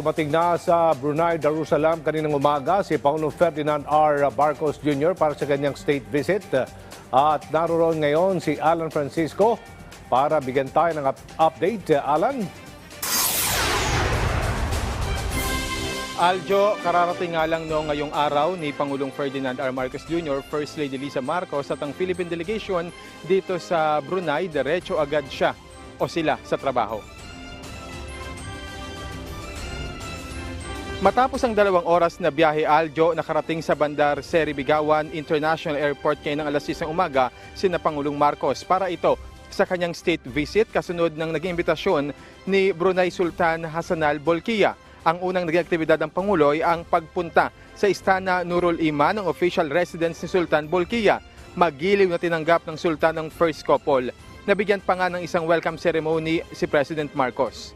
dumating na sa Brunei Darussalam kaninang umaga si Pangulong Ferdinand R. Marcos Jr. para sa kanyang state visit. At naroon ngayon si Alan Francisco para bigyan tayo ng up- update. Alan? Aljo, kararating nga lang no ngayong araw ni Pangulong Ferdinand R. Marcos Jr., First Lady Lisa Marcos at ang Philippine delegation dito sa Brunei, diretso agad siya o sila sa trabaho. Matapos ang dalawang oras na biyahe Aljo, nakarating sa bandar Seri Bigawan International Airport kayo ng alas 6 ng umaga sina Pangulong Marcos para ito sa kanyang state visit kasunod ng naging imbitasyon ni Brunei Sultan Hassanal Bolkiah. Ang unang naging aktibidad ng Pangulo ay ang pagpunta sa Istana Nurul Iman, ang official residence ni Sultan Bolkiah. Magiliw na tinanggap ng Sultan ng first couple. Nabigyan pa nga ng isang welcome ceremony si President Marcos.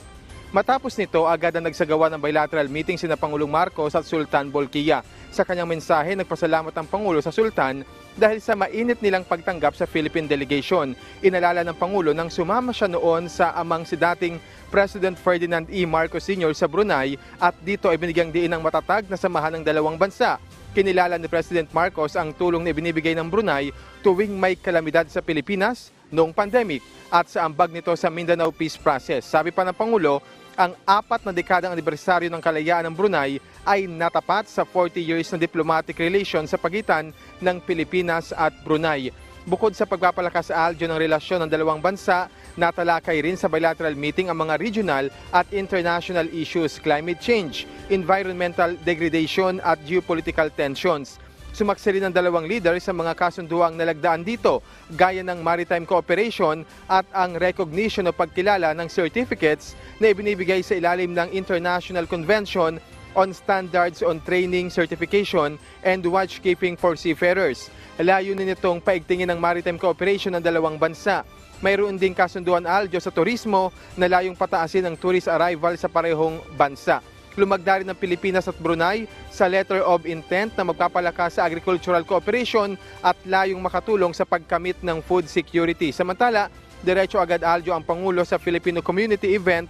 Matapos nito, agad na nagsagawa ng bilateral meeting sina Pangulong Marcos at Sultan Bolkiah. Sa kanyang mensahe, nagpasalamat ang Pangulo sa Sultan dahil sa mainit nilang pagtanggap sa Philippine delegation. Inalala ng Pangulo nang sumama siya noon sa amang si dating President Ferdinand E. Marcos Sr. sa Brunei at dito ay binigyang diin ng matatag na samahan ng dalawang bansa. Kinilala ni President Marcos ang tulong na ibinibigay ng Brunei tuwing may kalamidad sa Pilipinas noong pandemic at sa ambag nito sa Mindanao Peace Process. Sabi pa ng Pangulo, ang apat na dekadang anibersaryo ng kalayaan ng Brunei ay natapat sa 40 years na diplomatic relation sa pagitan ng Pilipinas at Brunei. Bukod sa pagpapalakas sa aljo ng relasyon ng dalawang bansa, natalakay rin sa bilateral meeting ang mga regional at international issues, climate change, environmental degradation at geopolitical tensions. Sumaksi rin ang dalawang leader sa mga kasunduang nalagdaan dito, gaya ng maritime cooperation at ang recognition o pagkilala ng certificates na ibinibigay sa ilalim ng International Convention on Standards on Training, Certification, and Watchkeeping for Seafarers. Layunin nitong paigtingin ng maritime cooperation ng dalawang bansa. Mayroon ding kasunduan aljo sa turismo na layong pataasin ang tourist arrival sa parehong bansa lumagda rin ng Pilipinas at Brunei sa letter of intent na magpapalakas sa agricultural cooperation at layong makatulong sa pagkamit ng food security. Samantala, diretso agad aljo ang Pangulo sa Filipino Community Event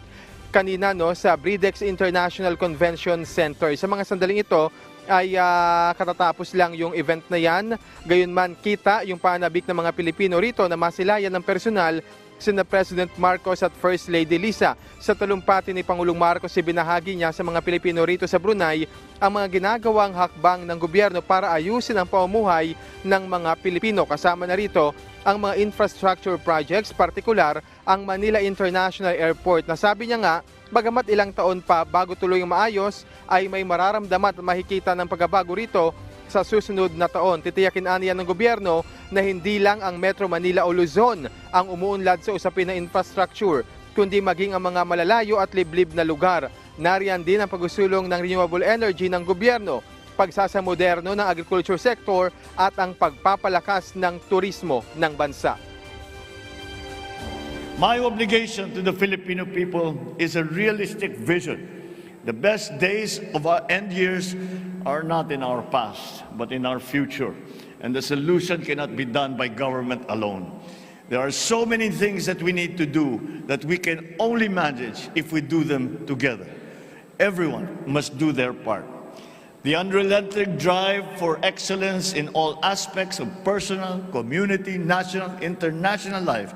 kanina no sa Bridex International Convention Center. Sa mga sandaling ito ay ah, katatapos lang yung event na yan. Gayunman kita yung panabik ng mga Pilipino rito na masilayan ng personal sina President Marcos at First Lady Lisa. Sa talumpati ni Pangulong Marcos, ibinahagi niya sa mga Pilipino rito sa Brunei ang mga ginagawang hakbang ng gobyerno para ayusin ang pamumuhay ng mga Pilipino. Kasama na rito ang mga infrastructure projects, partikular ang Manila International Airport na sabi niya nga, bagamat ilang taon pa bago tuloy maayos, ay may mararamdaman at makikita ng pagbabago rito sa susunod na taon. Titiyakin aniya ng gobyerno na hindi lang ang Metro Manila o Luzon ang umuunlad sa usapin ng infrastructure, kundi maging ang mga malalayo at liblib na lugar. Nariyan din ang pagsusulong ng renewable energy ng gobyerno, pagsasamoderno ng agriculture sector at ang pagpapalakas ng turismo ng bansa. My obligation to the Filipino people is a realistic vision. The best days of our end years are not in our past, but in our future. And the solution cannot be done by government alone. There are so many things that we need to do that we can only manage if we do them together. Everyone must do their part. The unrelenting drive for excellence in all aspects of personal, community, national, international life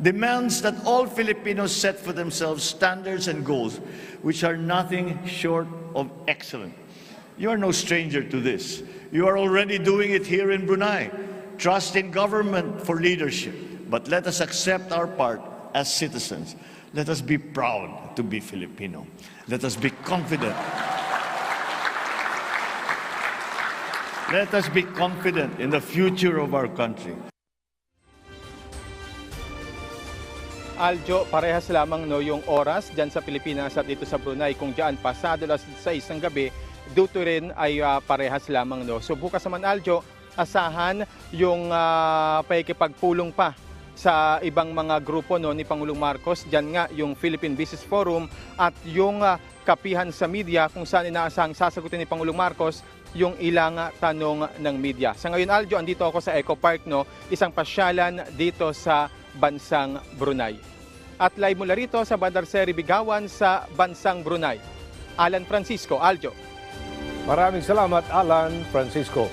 demands that all Filipinos set for themselves standards and goals which are nothing short of excellent. You are no stranger to this. You are already doing it here in Brunei. Trust in government for leadership, but let us accept our part as citizens. Let us be proud to be Filipino. Let us be confident. Let us be confident in the future of our country. Aljo, parehas lamang no yung oras dyan sa Pilipinas at dito sa Brunei. Kung dyan pasado alas 6 ng gabi, dito rin ay ah, parehas lamang no. So bukas naman Aljo, asahan yung uh, paikipagpulong pa sa ibang mga grupo no ni Pangulong Marcos. Diyan nga yung Philippine Business Forum at yung ah, kapihan sa media kung saan inaasahang sasagutin ni Pangulong Marcos yung ilang tanong ng media. Sa ngayon Aljo, andito ako sa Eco Park no, isang pasyalan dito sa bansang Brunei. At live mula rito sa Bandar Seri Bigawan sa bansang Brunei. Alan Francisco, Aljo. Maraming salamat, Alan Francisco.